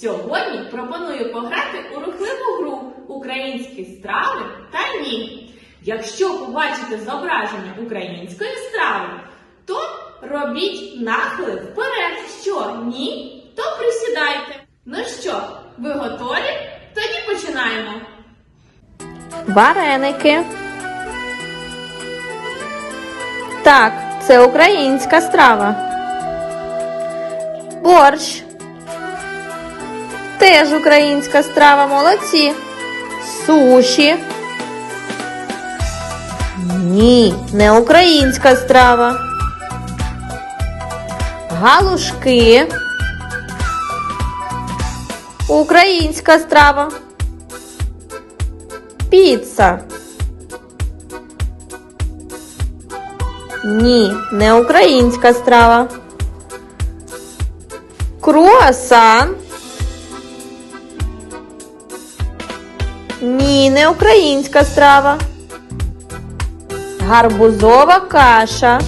Сьогодні пропоную пограти у рухливу гру Українські страви та ні. Якщо побачите зображення української страви, то робіть нахили вперед. Що ні, то присідайте. Ну що, ви готові? Тоді починаємо. Вареники. Так, це українська страва. Борщ. Теж українська страва, молодці. Суші. Ні, не українська страва. Галушки. Українська страва. Піца. Ні, не українська страва. Круасан. Ні, не українська страва. Гарбузова каша.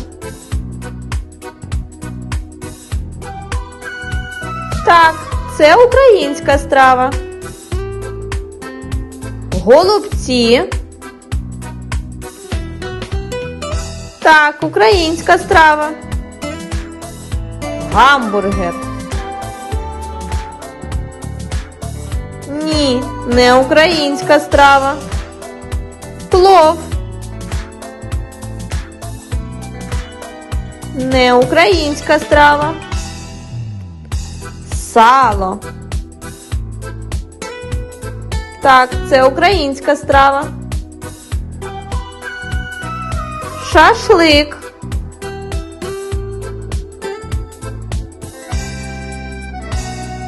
Так, це українська страва. Голубці. Так, українська страва. Гамбургер. Не українська страва. Плов. Не українська страва. Сало. Так, це українська страва. Шашлик.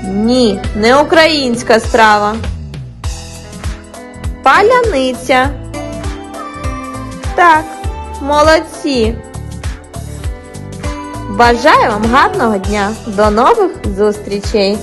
Ні, не українська страва. Паляниця. Так, молодці. Бажаю вам гарного дня. До нових зустрічей!